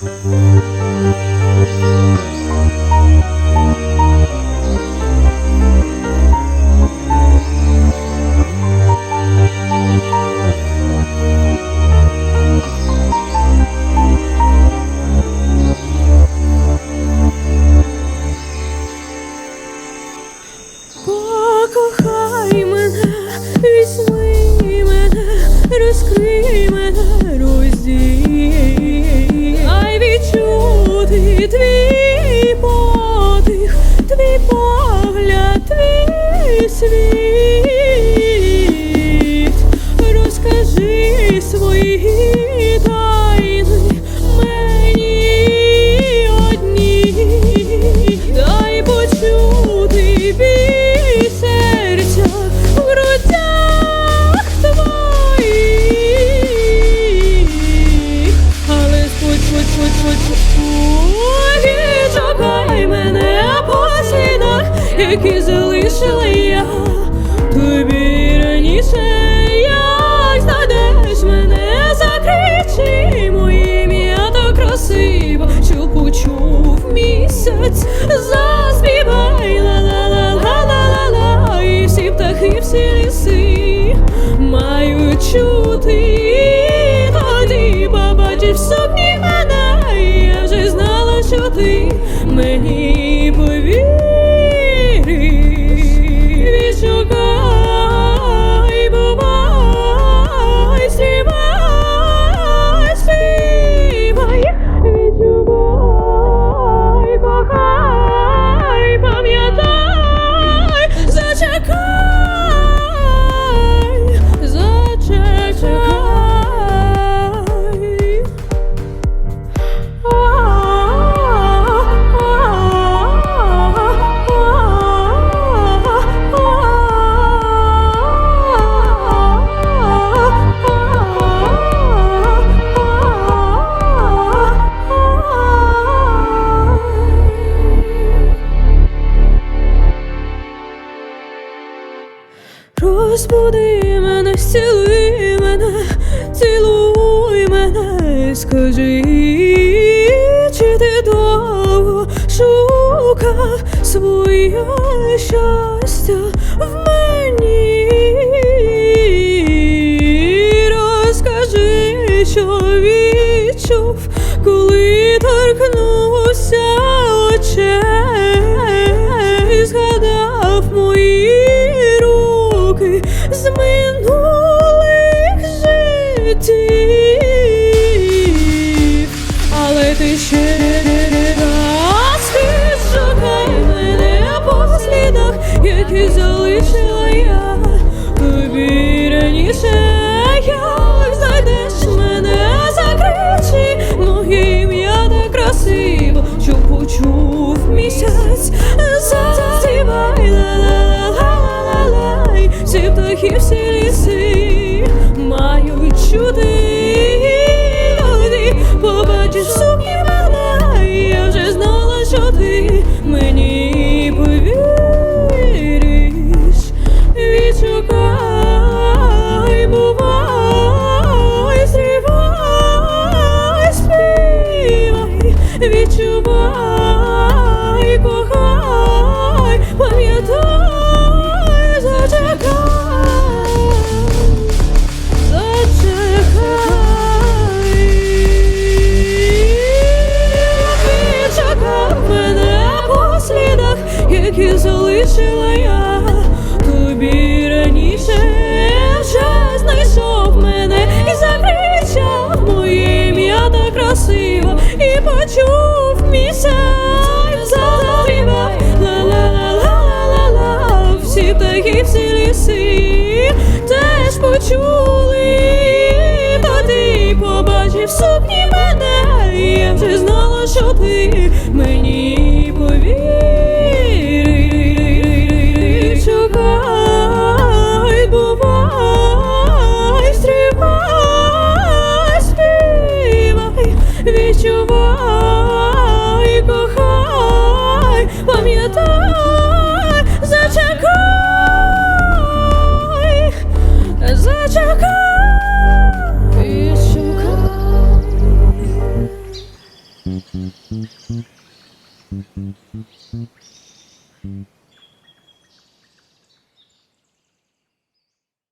呜。Тобі раніше. Як знайдеш мене, закричи моє ім'я красиво, що почув місяць, заспівай ла-ла-ла-ла-ла-ла-ла, і всі птахи, всі ліси мають чути, тоді побачиш сукні мене, я вже знала, що ти мені Розбуди мене, цілуй мене, скажи, чи ти довго шукав своє щастя в мені? Розкажи, що відчув, коли торкнувся очей, згадав мої руки з життів, але ти ще раз шукай мене по слідах, які залишила я. Тобі раніше. Мене, закричи. Моє ім'я так красиво, що почув місяць, заспівай ла-ла-ла-ла-ла-ла, всі птахи, всі мають які залишила я. Тобі раніше, вже знайшов мене і закричав. Моє ім'я так красиво, і почув місяць, заспівай ла-ла-ла-ла-ла-ла, всі птахи, всі ліси почули, тоді побачив сукні мене, і я вже знала, що ти мені повіриш. Thank